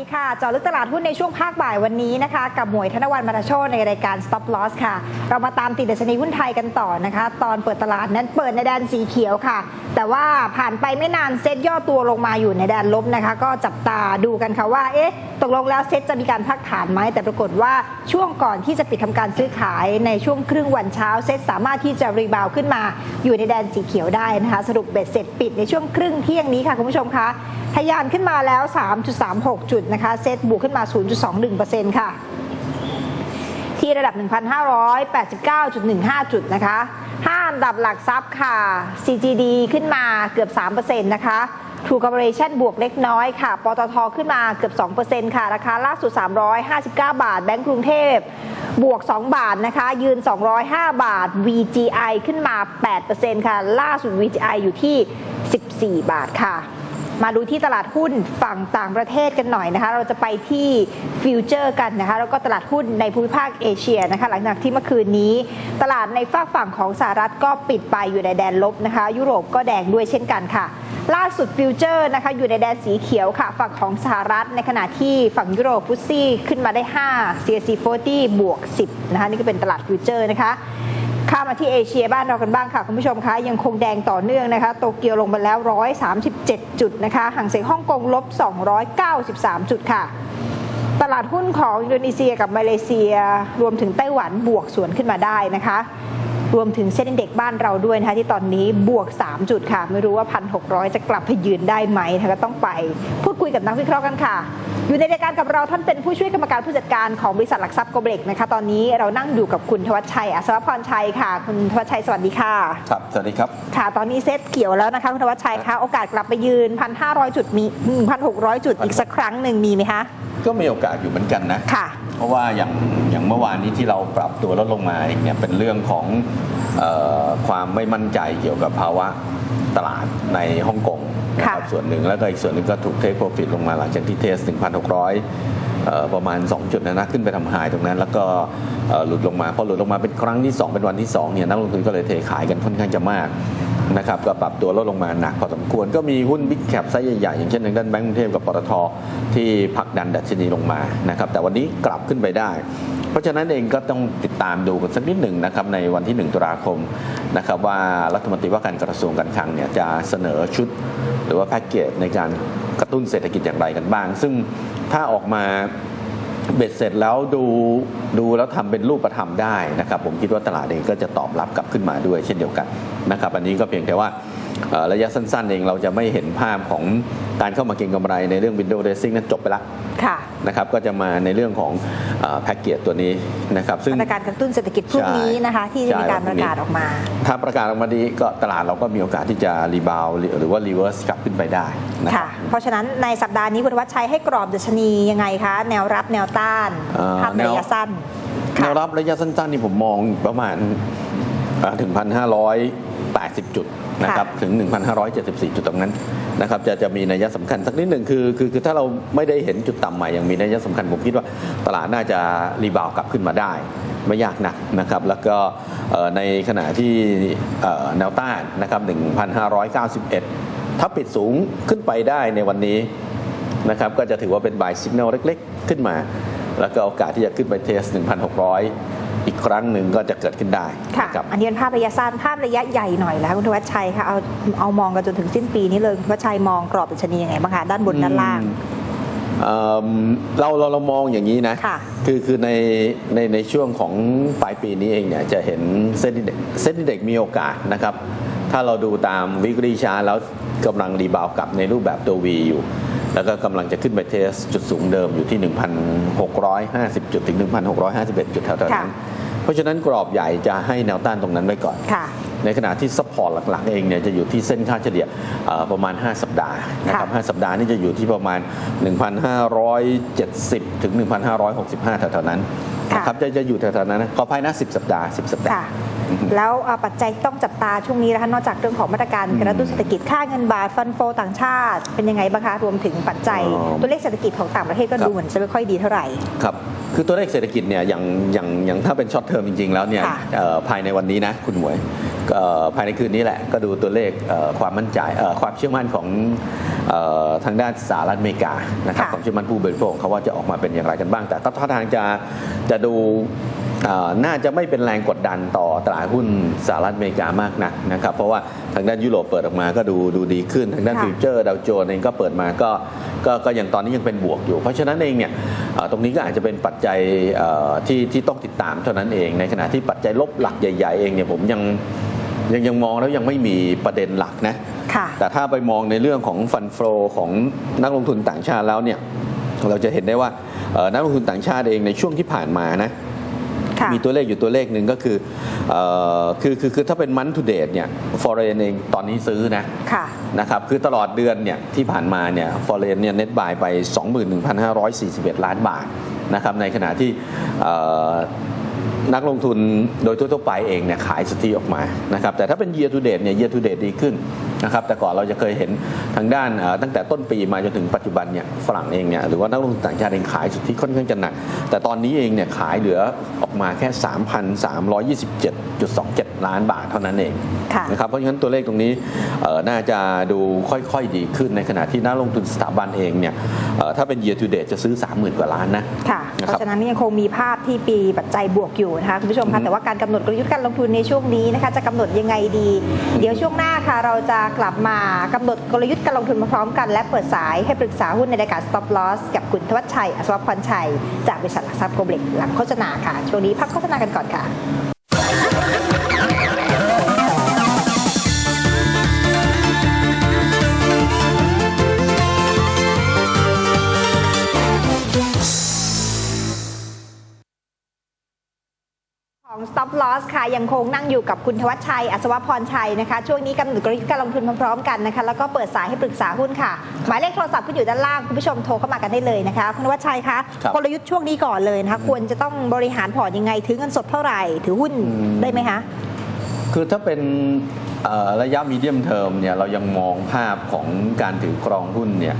ดีค่ะเจาะลึกตลาดหุ้นในช่วงภาคบ่ายวันนี้นะคะ กับหมวยธนวันมาราโชในรายการ Stop Loss ค่ะ เรามาตามติดดัชนีหุ้นไทยกันต่อนะคะ ตอนเปิดตลาดนั้นเปิดในแดนสีเขียวค่ะ แต่ว่าผ่านไปไม่นานเซ็ตย่อตัวลงมาอยู่ในแดนลบนะคะ ก็จับตาดูกันค่ะว่า เอ๊ะ ตกลงแล้วเซ็ตจะมีการพักฐานไหม แต่ปรากฏว่าช่วงก่อนที่จะปิดทำการซื้อขายในช่วงครึ่งวันเช้าเซ็ตสามารถที่จะรีบาวขึ้นมาอยู่ในแดนสีเขียวได้นะคะ สรุปเบ็ดเสร็จปิดในช่วงครึ่งเที่ยงนี้ค่ะคุณผู้ชมคะทะยานขึ้นมาแล้ว 3.36 จุดนะคะเซตบวกขึ้นมา 0.21%ค่ะ ที่ระดับ 1,589.15 จุดนะคะ5อันดับหลักทรัพย์ค่ะ CGD ขึ้นมาเกือบ 3%นะคะ True Corporation บวกเล็กน้อยค่ะ ปตทขึ้นมาเกือบ 2%ค่ะ ราคาล่าสุด 359 บาท แบงก์กรุงเทพ บวก 2 บาทนะคะ ยืน 205 บาท VGI ขึ้นมา 8%ค่ะ ล่าสุด VGI อยู่ที่ 14 บาทค่ะ มาดูที่ตลาดหุ้นฝั่งต่างประเทศกันหน่อยนะคะ เราจะไปที่ฟิวเจอร์กันนะคะ แล้วก็ตลาดหุ้นในภูมิภาคเอเชียนะคะ หลังจากที่เมื่อคืนนี้ ตลาดในฝากฝั่งของสหรัฐก็ปิดไปอยู่ในแดนลบนะคะ ยุโรปก็แดงด้วยเช่นกันค่ะ ล่าสุดฟิวเจอร์นะคะอยู่ในแดนสีเขียวค่ะ ฝั่งของสหรัฐในขณะที่ฝั่งยุโรปฟุตซี่ขึ้นมาได้ 5 CAC 40 บวก 10 นะคะนี่ก็เป็นตลาดฟิวเจอร์นะคะ ข้ามาที่เอเชียบ้านเรากันบ้างค่ะคุณผู้ชมคะยังคงแดงต่อเนื่องนะคะ โตเกียวลงไปแล้ว 137 จุดนะคะห่างเสียงฮ่องกงลบ 293 จุดค่ะ ตลาดหุ้นของอินโดนีเซียกับมาเลเซีย รวมถึงไต้หวันบวกสวนขึ้นมาได้นะคะ รวมถึงเส้นเด็กบ้านเราด้วยนะคะที่ตอนนี้บวก 3 จุดค่ะ ไม่รู้ว่า 1,600 จะกลับไปยืนได้ไหมนะคะก็ต้องไปพูดคุยกับนักวิเคราะห์กันค่ะ อยู่ในรายการกับเราท่านเป็นผู้ช่วยกรรมการผู้จัดการของบริษัทหลักทรัพย์โกเบกนะคะตอนนี้เรานั่งอยู่กับคุณทวัชชัยอัศวพรชัยค่ะ คุณทวัชชัยสวัสดีค่ะครับสวัสดีครับค่ะ ตอนนี้เซ็ตเขียวแล้วนะคะคุณทวัชชัยคะโอกาสกลับไปยืน 1,500 จุดมี1,600 จุดอีกสักครั้งหนึ่งมีไหมคะก็มีโอกาสอยู่เหมือนกันนะค่ะ เพราะว่าอย่างอย่าง เมื่อวานนี้ที่เราปรับตัวลดลงมาเองเนี่ยเป็นเรื่องของเออความไม่มั่นใจเกี่ยวกับภาวะตลาดในฮ่องกงนะครับค่ะส่วนหนึ่งแล้วก็อีกส่วนหนึ่งก็ถูกเทคโปรฟิตลงมาหลังจากที่เทส 1,600เอ่อประมาณ 2 จุดนะนะขึ้นไปทำหายตรงนั้น แล้วก็เอ่อหลุดลงมาพอหลุดลงมาเป็นครั้งที่ 2 เป็นวันที่2เนี่ยนักลงทุนก็เลยเทขายกันค่อนข้างจะมากนะครับก็ปรับตัวลดลงมาหนักพอสมควรก็มีหุ้นบิ๊กแคปไซส์ใหญ่ๆ อย่างเช่นทางด้านแบงก์กรุงเทพกับปตทที่ผลักดันดัชนีลงมานะครับแต่วันนี้กลับขึ้นไปได้ เพราะฉะนั้นเองก็ต้องติดตามดูกันสักนิดหนึ่งนะครับในวันที่ 1 ตุลาคมนะครับว่ารัฐมนตรีว่าการกระทรวงการคลังเนี่ยจะเสนอชุด หรือว่าแพ็กเกจในการกระตุ้นเศรษฐกิจอย่างไรกันบ้าง ซึ่งถ้าออกมาเบ็ดเสร็จแล้วดูดูแล้วทำเป็นรูปธรรมได้นะครับ ผมคิดว่าตลาดเองก็จะตอบรับกลับขึ้นมาด้วยเช่นเดียวกันนะครับ อันนี้ก็เพียงแต่ว่า ระยะสั้นๆ เองเราจะไม่เห็นภาพของการเข้ามาเก็งกำไรในเรื่อง Windows Dressing นั้นจบไปแล้วค่ะนะครับก็จะมาในเรื่องของแพ็กเกจตัวนี้นะครับซึ่งมาตรการกระตุ้นเศรษฐกิจพรุ่งนี้นะคะที่จะมีการประกาศออกมา ถ้าประกาศออกมาดีก็ตลาดเราก็มีโอกาสที่จะรีบาวหรือว่ารีเวิร์สกลับขึ้นไปได้นะคค่ะรับเพราะฉะนั้นในสัปดาห์นี้คุณวัชชัยให้กรอบดัชนียังไงคะ แนวรับแนวต้านเอ่อภาพแนวระยะสั้นแนค่ะวรับระยะสั้นๆนี่ผมมองประมาณอ่าถึง 1,580 จุด นะครับถึง 1,574 จุดตรงนั้นนะครับจะจะมีนัยสำคัญสักนิดหนึ่งคือคือคือถ้าเราไม่ได้เห็นจุดต่ำใหม่ยังมีนัยสำคัญผมคิดว่าตลาดน่าจะรีบาวด์กลับขึ้นมาได้ไม่ยากนักนะครับแล้วก็เอ่อในขณะที่เอ่อแนวต้านนะครับ1,591 ถ้าปิดสูงขึ้นไปได้ในวันนี้นะครับก็จะถือว่าเป็น buy signal เล็ก ๆ ขึ้นมา แล้วก็โอกาสที่จะขึ้นไปเทส 1,600 อีกครั้งหนึ่งก็จะเกิดขึ้นได้ค่ะนะครับอันนี้เป็นภาพระยะสั้นภาพระยะใหญ่หน่อยแล้วคุณธวัชชัยค่ะเอาเอามองกันจนถึงสิ้นปีนี้เลยคุณธวัชชัยมองกรอบดัชนียังไงบ้างคะด้านบนด้านล่างเอิ่มเราเราเรามองอย่างนี้นะค่ะคือคือในในในช่วงของปลายปีนี้เองเนี่ยจะเห็นเซ็นดิเด็กเซ็นดิเด็กมีโอกาสนะครับ ถ้าเราดูตามวิกฤตชาร์ตแล้วกำลังรีบาวด์กลับในรูปแบบตัว V อยู่ แล้วก็กำลังจะขึ้นไปเทสจุดสูงเดิมอยู่ที่ 1,650 จุดถึง 1,651 จุดแถวๆนั้นค่ะเพราะฉะนั้นกรอบใหญ่จะให้แนวต้านตรงนั้นไว้ก่อนค่ะในขณะที่ซัพพอร์ตหลักๆเองเนี่ยจะอยู่ที่เส้นค่าเฉลี่ยเอ่อประมาณ 5 สัปดาห์นะครับค่ะ5สัปดาห์นี่จะอยู่ที่ประมาณ 1,570 ถึง 1,565แถวๆนั้น ค่ะนะครับจะจะอยู่แถวๆนั้นนะขอภายใน10 สัปดาห์ 10 สัปดาค่ะห์อือฮึแล้วเอ่อปัจจัยที่ต้องจับตาช่วงนี้นะคะนอกจากเรื่องของมาตรการอืมกระตุ้นเศรษฐกิจค่าเงินบาทฟันโฟต่างชาติ เป็นยังไงบ้างคะรวมถึงปัจจัยอ๋อตัวเลขเศรษฐกิจของต่างประเทศก็ครับดูเหมือนจะไม่ค่อยดีเท่าไหร่ครับคือตัวเลขเศรษฐกิจเนี่ยอย่างอย่างอย่างถ้าเป็นช็อตเทอมจริง ๆ แล้วเนี่ยค่ะเอ่อภายในวันนี้นะคุณหมวยเอ่อภายในคืนนี้แหละก็ดูตัวเลขเอ่อความมั่นใจเอ่อความเชื่อมั่นของเอ่อทางด้านสหรัฐอเมริกานะครับค่ะความเชื่อมั่นผู้บริโภคเขาว่าจะออกมาเป็นอย่างไรกันบ้าง แต่ก็ท่าทางจะจะดูเอ่อน่าจะไม่เป็นแรงกดดันต่อตลาดหุ้นสหรัฐอเมริกามากนักนะครับ เพราะว่าทางด้านยุโรปเปิดออกมาก็ดูดูดีขึ้น ทางด้านค่ะฟิวเจอร์ดาวโจนส์เองก็เปิดมาก็ก็ก็ยังตอนนี้ยังเป็นบวกอยู่ เพราะฉะนั้นเองเนี่ยเอ่อตรงนี้ก็อาจจะเป็นปัจจัยเอ่อที่ที่ต้องติดตามเท่านั้นเอง ในขณะที่ปัจจัยลบหลักใหญ่ๆเองเนี่ยผมยังยังยังมองแล้วยังไม่มีประเด็นหลักนะค่ะแต่ถ้าไปมองในเรื่องของฟันโฟของนักลงทุนต่างชาติแล้วเนี่ยเราจะเห็นได้ว่าเอ่อ นักลงทุนต่างชาติเองในช่วงที่ผ่านมานะค่ะมีตัวเลขอยู่ตัวเลขหนึ่งก็คือเอ่อคือคือคือถ้าเป็นมันทูเดตเนี่ยฟอเรนเองตอนนี้ซื้อนะค่ะนะครับคือตลอดเดือนเนี่ยที่ผ่านมาเนี่ยฟอเรนเนี่ยเน็ตบายไป 21,541 ล้านบาทนะครับในขณะที่เอ่อนักลงทุนโดยทั่วๆไปเองเนี่ยขายสตีออกมานะครับแต่ถ้าเป็น year to date เนี่ย year to date ดีขึ้น นะครับแต่ก่อนเราจะเคยเห็นทางด้านเอ่อตั้งแต่ต้นปีมาจนถึงปัจจุบันเนี่ยฝรั่งเองเนี่ยหรือว่านักลงทุนต่างชาติเองขายสุทธิค่อนข้างจะหนัก แต่ตอนนี้เองเนี่ยขายเหลือออกมาแค่ 3,327.27 ล้านบาทเท่านั้นเองค่ะนะครับเพราะฉะนั้นตัวเลขตรงนี้เอ่อน่าจะดูค่อยๆดีขึ้นในขณะที่นักลงทุนสถาบันเองเนี่ยเอ่อถ้าเป็น year to date จะซื้อ 30,000 กว่าล้านนะค่ะนะเพครับราะฉะนั้นยังคงมีภาพที่ปีปัจจัยบวกอยู่นะคะคุณผู้ชมอืคะมแต่ว่าการกำหนดกลยุทธ์การลงทุนในช่วงนี้นะคะจะกำหนดยังไงดี เดี๋ยวช่วงหน้าค่ะเราจะกลับมากำหนดกลยุทธ์การลงทุนมาพร้อมกัน และเปิดสายให้ปรึกษาหุ้นในรายการ Stop Loss กับคุณทวัชชัยอัศวพรชัย จากบริษัทหลักทรัพย์โกลเบกหลังโฆษณาค่ะ ช่วงนี้พักโฆษณากันก่อนค่ะ Stop Loss ค่ะ ยังคงนั่งอยู่กับคุณทวัชชัย อัศวพรชัยนะคะ ช่วงนี้กำหนดกลยุทธ์การลงทุนพร้อมๆกันนะคะ แล้วก็เปิดสายให้ปรึกษาหุ้นค่ะ หมายเลขโทรศัพท์ขึ้นอยู่ด้านล่าง คุณผู้ชมโทรเข้ามากันได้เลยนะคะ คุณทวัชชัยคะครับกลยุทธ์ช่วงนี้ก่อนเลยนะคะควรจะต้องบริหารพอร์ตยังไงถือเงินสดเท่าไหร่ถือหุ้นอืมได้ไหมคะคือถ้าเป็นเอ่อระยะมีเดียมเทอมเนี่ยเรายังมองภาพของการถือกรองหุ้นเนี่ย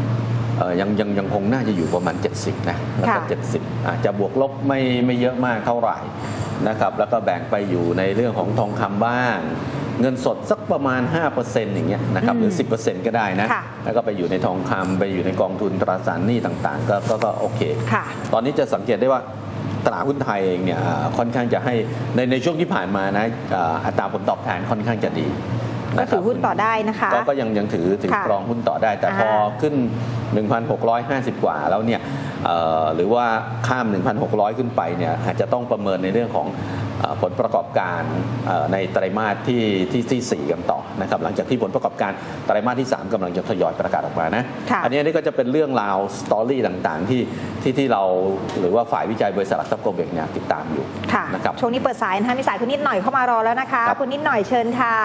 เอ่อยังยังยังคงน่าจะอยู่ประมาณ 70 นะแล้วก็ค่ะ70 อาจจะบวกลบไม่ไม่เยอะมากเท่าไหร่ นะครับแล้วก็แบ่งไปอยู่ในเรื่องของทองคำบ้าง เงินสดสักประมาณ 5%อย่างเงี้ยนะครับหรือ 10%ก็ได้นะค่ะแล้วก็ไปอยู่ในทองคำไปอยู่ในกองทุนตราสารหนี้ต่างๆ ก็ก็ก็โอเคค่ะตอนนี้จะสังเกตได้ว่าตลาดหุ้นไทยเองเนี่ยอ่าค่อนข้างจะให้ในในช่วงที่ผ่านมานะอ่าอัตราผลตอบแทนค่อนข้างจะดี ก็นะคถืรับอหุ้นต่อได้นะคะ ก็ก็ยังยังถือถือค่ะครองหุ้นต่อได้ แต่อ่าพอขึ้น 1,650 กว่าแล้วเนี่ยเอ่อหรือว่าข้าม 1,600 ขึ้นไปเนี่ยอาจจะต้องประเมินในเรื่องของเอ่อ ผลประกอบการเอ่อในไตรมาสที่ที่ที่4กันต่อนะครับหลังจากที่ผลประกอบการไตรมาสที่ 3กำลังจะทยอยประกาศออกมานะค่ะอันนี้อันนี้ก็จะเป็นเรื่องราวสตอรี่ต่างๆที่ที่ที่เราหรือว่าฝ่ายวิจัยบริษัทหลักทรัพย์โกลเบกเนี่ยติดตามอยู่ค่ะนะครับช่วงนี้เปิดสายนะคะมีสายคุณนิดหน่อยเข้ามารอแล้วนะคะครับคุณนิดหน่อยเชิญค่ะ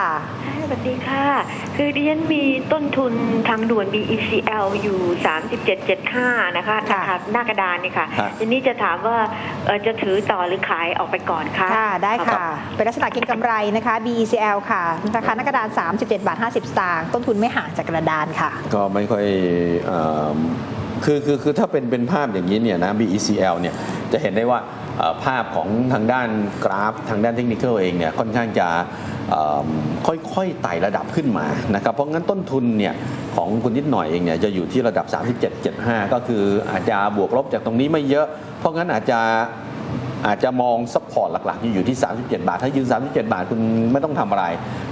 สวัสดีค่ะ คือดิฉันมีต้นทุนทางด่วน BECL อยู่ 3775 นะคะค่ะราคาหน้ากระดานนี่ค่ะฮะทีนี้จะถามว่าเอ่อจะถือต่อหรือขายออกไปก่อนคะค่ะได้ครัค่ะบเป็นลักษณะเก็งกำไรนะคะ BECL ค่ะ ราคาหน้ากระดาน 37 บาท 50 สตางค์ต้นทุนไม่ห่างจากกระดานค่ะ ก็ไม่ค่อยเอ่อคือคือคือถ้าเป็นเป็นภาพอย่างนี้เนี่ยนะ BECL เนี่ยจะเห็นได้ว่าเอ่อภาพของทางด้านกราฟ ทางด้านเทคนิคเองเนี่ยค่อนข้างจะเอิ่มค่อยๆไต่ระดับขึ้นมานะครับเพราะงั้นต้นทุนเนี่ยของคุณนิดหน่อยเองเนี่ยจะอยู่ที่ระดับ 37.75 ก็คืออาจจะบวกลบจากตรงนี้ไม่เยอะ เพราะงั้นอาจจะ อาจจะมองซัพพอร์ตหลักๆ อยู่ที่ 37 บาท ถ้ายืน 37 บาทคุณไม่ต้องทำอะไร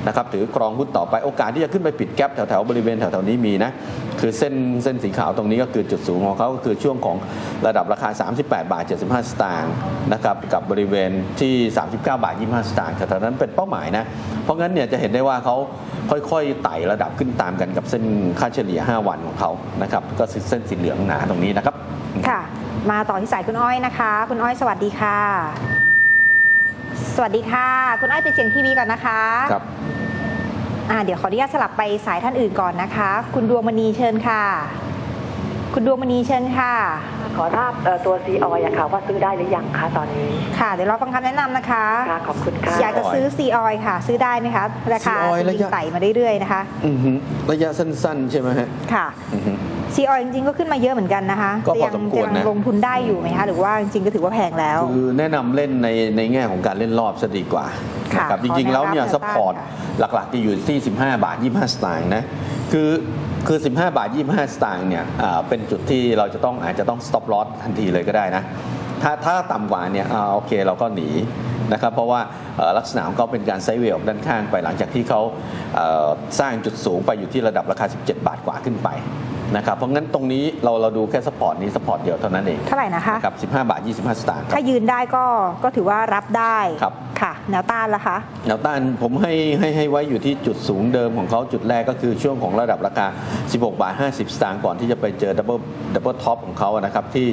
นะครับถือกรองหุ้นต่อไปโอกาสที่จะขึ้นไปปิดแกลบแถวๆบริเวณแถวๆนี้มีนะคือเส้นเส้นสีขาวตรงนี้ก็คือจุดสูงของเขาก็คือช่วงของระดับราคา 38 บาท 75 สตางค์นะครับกับบริเวณที่ 39 บาท 25 สตางค์แถวๆนั้นเป็นเป้าหมายนะเพราะงั้นเนี่ยจะเห็นได้ว่าเขาค่อยๆไต่ระดับขึ้นตามกันกับเส้นค่าเฉลี่ย 5 วันของเขานะครับก็คือเส้นสีเหลืองหนาตรงนี้นะครับค่ะ มาต่อที่สายคุณอ้อยนะคะ คุณอ้อยสวัสดีค่ะ สวัสดีค่ะ คุณอ้อยปิดเสียงทีวีก่อนนะคะครับอ่าเดี๋ยวขออนุญาตสลับไปสายท่านอื่นก่อนนะคะ คุณดวงมณีเชิญค่ะ คุณดวงมณีเชิญค่ะ ขอทราบเอ่อตัวซีออยอะค่ะว่าซื้อได้หรือยังคะตอนนี้ค่ะ เดี๋ยวเราฟังคำแนะนำนะคะ ค่ะขอบคุณค่ะ อยากจะซื้อซีออยค่ะ ซื้อได้ไหมคะราคา Sea Oil จะระยะ ไต่มาเรื่อยๆนะคะ อือฮึระยะสั้น ๆ ใช่ไหมฮะค่ะ อือฮึ ซีออยจริงๆก็ขึ้นมาเยอะเหมือนกันนะคะก็พอยัสมควรนะ ยังลงทุนได้อยู่ไหมคะหรือว่าจริงๆก็ถือว่าแพงแล้ว คือแนะนำเล่นในในแง่ของการเล่นรอบซะดีกว่าค่ะนะครับขจอริง ๆ แล้วเนี่ยแนวรับซัพพอร์ตแนวต้านค่ะหลักๆจะอยู่ที่ 15 บาท 25 สตางค์นะคือคือ 15 บาท 25 สตางค์เนี่ยอ่าเป็นจุดที่เราจะต้องอาจจะต้อง stop loss ทันทีเลยก็ได้นะ ถ้าถ้าต่ำกว่าเนี่ยอ่าโอเคเราก็หนีนะครับเพราะว่าเอ่อลักษณะของเขาเป็นการไซด์เวลด้านข้างไปหลังจากที่เขาเอ่อสร้างจุดสูงไปอยู่ที่ระดับราคา 17 บาทกว่าขึ้นไป นะครับเพราะงั้นตรงนี้เราเราดูแค่สปอร์ตนี้สปอร์ตเดียวเท่านั้นเองเท่าไหร่นะคะกับ 15 บาท 25 สตางค์ครับถ้ายืนได้ก็ก็ถือว่ารับได้ครับค่ะ แนวต้านละคะแนวต้านผมให้ให้ให้ไว้อยู่ที่จุดสูงเดิมของเขาจุดแรกก็คือช่วงของระดับราคา 16 บาท 50 สตางค์ก่อนที่จะไปเจอดับเบิลดับเบิลท็อปของเขาอะนะครับที่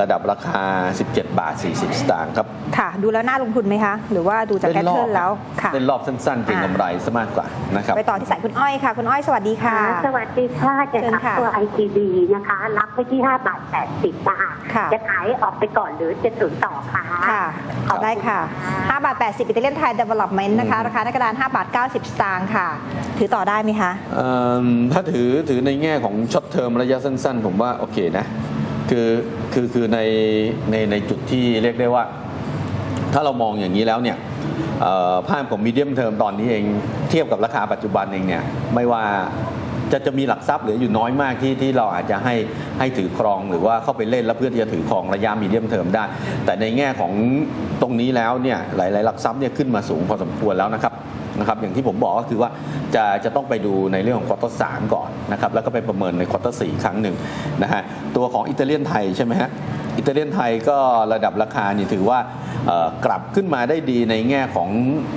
ระดับราคา 17 บาท 40 สตางค์ครับค่ะ ดูแล้วน่าลงทุนไหมคะ หรือว่าดูจากแพทเทิร์นแล้วค่ะเล่นรอบสั้นๆเก็งกำไรซะมากกว่านะครับไปต่อที่สายคุณอ้อยค่ะ คุณอ้อยสวัสดีค่ะ สวัสดีค่ะจะเชิญรับค่ะตัว ITD นะคะ รับไปที่ 5 บาท 80บาทค่ะจะขายออกไปก่อนหรือจะถือต่อคะค่ะขอได้ค่ะ 5 บาท 80อิตาเลียนไทยเดเวล็อปเมนต์นะคะอืมราคาหน้ากระดาน 5 บาท 90 สตางค์ค่ะ ถือต่อได้ไหมคะเอิ่มถ้าถือถือในแง่ของช็อตเทอมระยะสั้นๆ ผมว่าโอเคนะ คือคือคือในในในจุดที่เรียกได้ว่า ถ้าเรามองอย่างนี้แล้วเนี่ยเอ่อภาพของมีเดียมเทอมตอนนี้เอง เทียบกับราคาปัจจุบันเองเนี่ยไม่ว่า จะจะมีหลักทรัพย์เหลืออยู่น้อยมากที่ที่เราอาจจะให้ให้ถือครองหรือว่าเข้าไปเล่นแล้วเพื่อที่จะถือครองระยะมีเดียมเทอมได้ แต่ในแง่ของตรงนี้แล้วเนี่ยหลาย ๆ หลักทรัพย์เนี่ยขึ้นมาสูงพอสมควรแล้วนะครับนะครับอย่างที่ผมบอกก็คือว่าจะจะต้องไปดูในเรื่องของควอเตอร์สามก่อนนะครับแล้วก็ไปประเมินในควอเตอร์สี่ครั้งหนึ่งนะฮะตัวของอิตาเลียนไทยใช่ไหมฮะ อิตาเลียนไทยก็ระดับราคานี่ถือว่ากลับขึ้นมาได้ดีในแง่ของ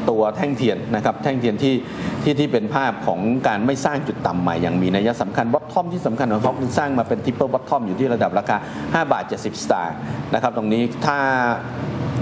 ตัวแท่งเทียนนะครับแท่งเทียนที่ที่ที่เป็นภาพของการไม่สร้างจุดต่ำใหม่อย่างมีนัยสำคัญบอททอมที่สำคัญของเขาคือสร้างมาเป็นทิปเปิลบอททอมอยู่ที่ระดับราคา 5 บาท 70 สตางค์นะครับตรงนี้ถ้า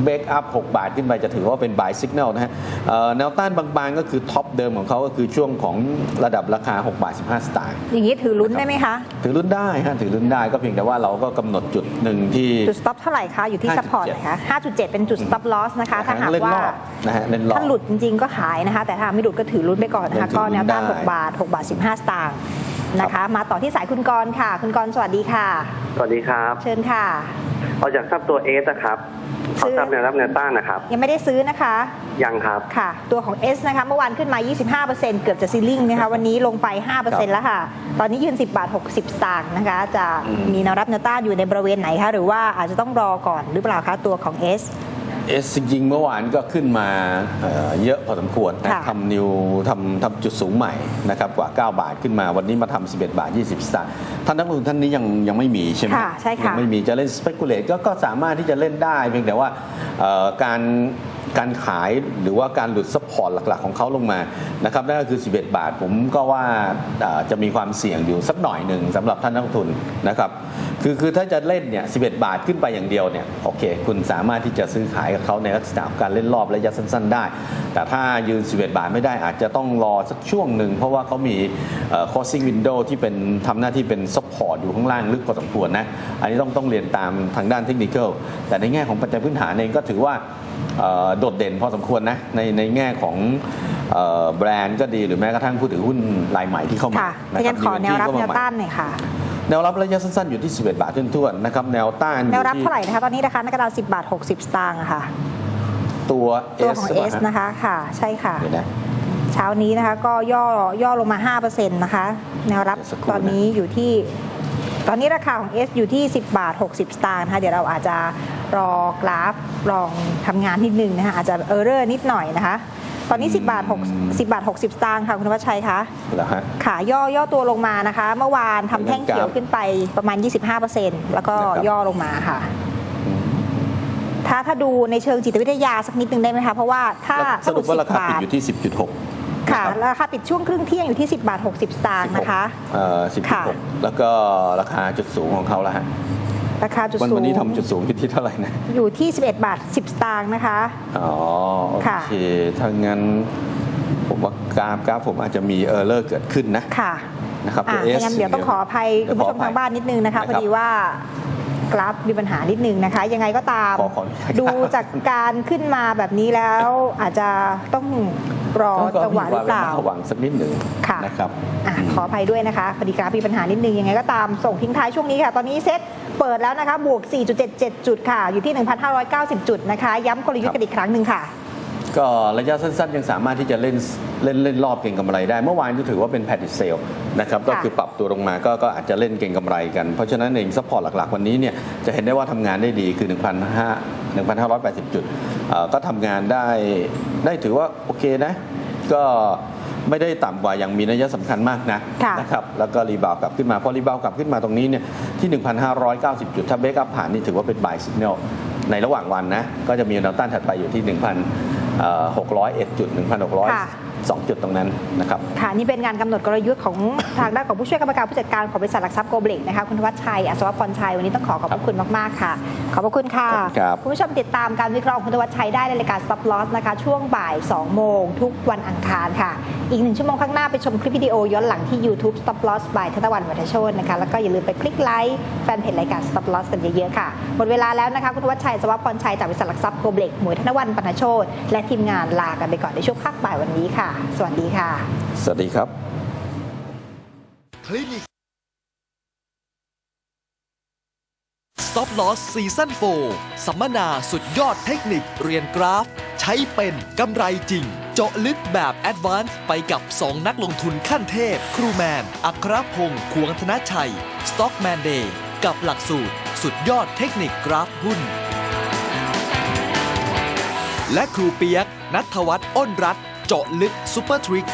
เบรกอัพ 6 บาทขึ้นไปจะถือว่าเป็น buy signal นะฮะเอ่อแนวต้านบางๆ ก็คือท็อปเดิมของเขาก็คือช่วงของระดับราคา 6 บาท 15 สตางค์อย่างนี้ถือลุ้นได้ไหมคะ ถือรุ่นได้ฮะถือรุ่นได้ก็เพียงแต่ว่าเราก็กำหนดจุดหนึ่งที่ จุด stop เท่าไหร่คะอยู่ที่5.7 support ไหนคะ5.7 เป็นจุด stop loss นะคะถ้าหากเล่นรว่าอบนะฮะเล่นรอบถ้าหลุดจริงๆก็ขายนะคะ แต่ถ้าไม่หลุดก็ถือลุ้นไปก่อนนะคะเล่นถือก็แนวต้านลุ้นได้6บาท 6 บาท 15 สตางค์นะคะ มาต่อที่สายคุณกรณ์ค่ะ คุณกรณ์สวัสดีค่ะ สวัสดีครับ เชิญค่ะ เอาจากทราบตัวเอสนะครับซื้เขาอทราบแนวรับแนวต้านนะครับ ยังไม่ได้ซื้อนะคะ ยังครับ ค่ะ ตัวของ S นะคะ เมื่อวานขึ้นมา 25%เกือบจะซีลิ่งนะคะ วันนี้ลงไป 5%แล้วค่ะ ตอนนี้ยืน 10 บาท 60 สตางค์นะคะ จะมีแนวรับแนวต้านอยู่ในบริเวณไหนคะ หรือว่าอาจจะต้องรอก่อนหรือเปล่าคะตัวของ S เอสจริงๆเมื่อวานก็ขึ้นมาเอ่อเยอะพอสมควรนะค่ะทำนิวทำทำจุดสูงใหม่นะครับกว่า 9 บาทขึ้นมาวันนี้มาทำ11 บาท 20สตางค์ท่านนักลงทุนท่านนี้ยังยังไม่มีใช่ไหมค่ะใช่ค่ะยังไม่มีจะเล่น speculate ก็ก็สามารถที่จะเล่นได้เพียงแต่ว่าเอ่อการ การขายหรือว่าการหลุดซัพพอร์ตหลักๆ ของเขาลงมานะครับนั่นก็คือ 11 บาท ผมก็ว่าจะมีความเสี่ยงอยู่สักหน่อยหนึ่งสำหรับท่านนักลงทุนนะครับคือคือถ้าจะเล่นเนี่ย 11 บาทขึ้นไปอย่างเดียวเนี่ยโอเค คุณสามารถที่จะซื้อขายกับเขาในลักษณะการเล่นรอบระยะสั้น ๆ ได้ แต่ถ้ายืน 11 บาทไม่ได้อาจจะต้องรอสักช่วงหนึ่ง เพราะว่าเขามีเอ่อ crossing window ที่เป็นทำหน้าที่เป็น support อยู่ข้างล่างลึกพอสมควรนะอันนี้ต้องต้องเรียนตามทางด้านเทคนิคแต่ในแง่ของปัจจัยพื้นฐานเองก็ถือว่า โดดเด่นพอสมควรนะในในแง่ของเอ่อแบรนด์ก็ดีหรือแม้กระทั่งผู้ถือหุ้นรายใหม่ที่เข้ามาค่ะนะถ้าคงั้นขอแนวรับก็แนมาวใหม่ต้านหน่อยค่ะ แนวรับระยะสั้นๆอยู่ที่ 11 บาทท้วนๆนะครับแนวต้านอแนยู่วรับที่เท่าไหร่นะคะตอนนี้ราคาหน้ากระดาน10 บาท 60 สตางค์อะค่ะ ตัวตัวของใช่ไหม S นะคะค่ะ ใช่ค่ะเดี๋ยวนะเช้านี้นะคะก็ย่อย่อลงมา5%นะคะ แนวรับเดี๋ยวสักครู่นะตอนนี้อยู่ที่ ตอนนี้ราคาของ S อยู่ที่ 10 บาท 60 สตางค์นะคะเดี๋ยวเราอาจจะรอกราฟลองทำงานนิดนึงนะคะอาจจะเออร์เรอร์นิดหน่อยนะคะ ตอนนี้ 10 บาท6 10 บาท 60 สตางค์ค่ะคุณวัชชัยคะเหรอฮะขาย่อย่อตัวลงมานะคะ เมื่อวานทำแท่งเขียวเป็นกราฟขึ้นไปประมาณ 25%แล้วก็นะครับย่อลงมาค่ะถ้าถ้าดูในเชิงจิตวิทยาสักนิดนึงได้ไหมคะ เพราะว่าถ้าสรุปว่าราคา10ปิดบทอยู่ที่ 10.6 ค่ะนรับราคาปิดช่วงครึ่งเที่ยงอยู่ที่ 10 บาท 60 สตางค์นะคะเอ่อค่ะ10.6แล้วก็ราคาจุดสูงของเขาแล้วฮะราคาจุดวันสูงวันนี้ทำจุดสูงอยู่ที่เท่าไหร่นะอยู่ที่ 11 บาท 10 สตางค์นะคะ อ๋อโอค่ะ เคถ้างั้น ผมว่ากราฟกราฟผมอาจจะมีเออร์เลอร์เกิดขึ้นนะค่ะนะครับอะตัว S งั้นเดี๋ยวต้องขออภัยคุณผู้ชมทางบ้านนิดนึงนะคะนะพคอรับดีว่า กราฟมีปัญหานิดนึงนะคะ ยังไงก็ตามขอขออนุญาต ดูจากการขึ้นมาแบบนี้แล้วอาจจะต้องรอก็จังหวะหรือเปล่า ระวังสักนิดหนึ่งค่ะ นะครับ อะขออภัยด้วยนะคะพอดีกราฟมีปัญหานิดนึง ยังไงก็ตามส่งทิ้งท้ายช่วงนี้ค่ะ ตอนนี้เซ็ตเปิดแล้วนะคะ บวก 4.77 จุดค่ะ อยู่ที่ 1,590 จุดนะคะ ย้ำกลยุทธ์กันอีกครั้งหนึ่งค่ะ ก็ระยะสั้นๆ ยังสามารถที่จะเล่นเล่นเล่นรอบเก็งกำไรได้ เมื่อวานก็ถือว่าเป็นแพดดิเซลนะครับก็คือปรับตัวลงมาก็ก็อาจจะเล่นเก็งกำไรกัน เพราะฉะนั้นเองซัพพอร์ตหลักๆ วันนี้เนี่ยจะเห็นได้ว่าทำงานได้ดีคือ 1,500 1,580 จุดเอ่อก็ทำงานได้ได้ถือว่าโอเคนะ ก็ไม่ได้ต่ำกว่าอย่างมีนัยสำคัญมากนะค่ะนะครับแล้วก็รีบาวกลับขึ้นมาพอรีบาวกลับขึ้นมาตรงนี้เนี่ยที่ 1,590 จุดถ้าเบรกอัพผ่านนี่ถือว่าเป็น buy signal ในระหว่างวันนะก็จะมีแนวต้านถัดไปอยู่ที่ 1,601จุดค่ะ1,602 จุดตรงนั้นนะครับ ค่ะ นี่เป็นงานกำหนดกลยุทธ์ของทางด้านของผู้ช่วยกรรมการผู้จัดการของบริษัทหลักทรัพย์โกลบลิกนะคะคุณธวัชชัยอัศวพรชัย วันนี้ต้องขอขอบพระคุณมาก ๆ ค่ะ ขอบพระคุณค่ะขอบคุณครับคุณผู้ชมติดตามการวิเคราะห์ของคุณธวัชชัยได้ในรายการ Stop Loss นะคะ ช่วงบ่าย 2 โมง ทุกวันอังคารค่ะ อีกหนึ่งชั่วโมงข้างหน้าไปชมคลิปวิดีโอย้อนหลังที่ YouTube Stop Loss by ธนวันวัฒโชตนะคะแล้วก็อย่าลืมไปคลิกไลค์แฟนเพจรายการ Stop Loss กันเยอะๆค่ะหมดเวลาแล้วนะคะคุณธวัชชัยอัศวพรชัยจากบริษัทหลักทรัพย์โกลบลิกหมวยธนวันปัฒโชตและทีมงานลากันไปก่อนในช่วงภาคบ่ายวันนี้ค่ะ สวัสดีค่ะ สวัสดีครับ คลินิก Stop Loss Season 4 สัมมนาสุดยอดเทคนิคเรียนกราฟ ใช้เป็นกำไรจริง เจาะลึกแบบแอดวานซ์ไปกับ 2 นักลงทุนขั้นเทพ ครูแมน อัครพงศ์ควงธนชัย Stockman Day กับหลักสูตร สุดยอดเทคนิคกราฟหุ้น และครูเปียก นัทวัฒน์อ้นรัตเจาะลึกซูเปอร์ทริก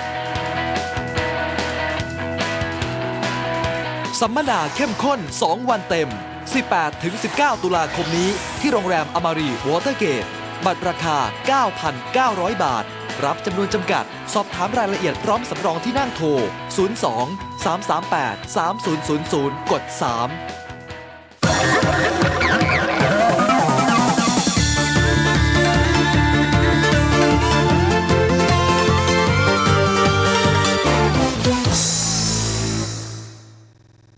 สัมมนาเข้มข้น 2 วันเต็ม 18-19 ตุลาคมนี้ที่โรงแรมอมารีวอเตอร์เกต บัตรราคา 9,900 บาท รับจำนวนจำกัด สอบถามรายละเอียดพร้อมสำรองที่นั่งโทร 02 338 3000 กด 3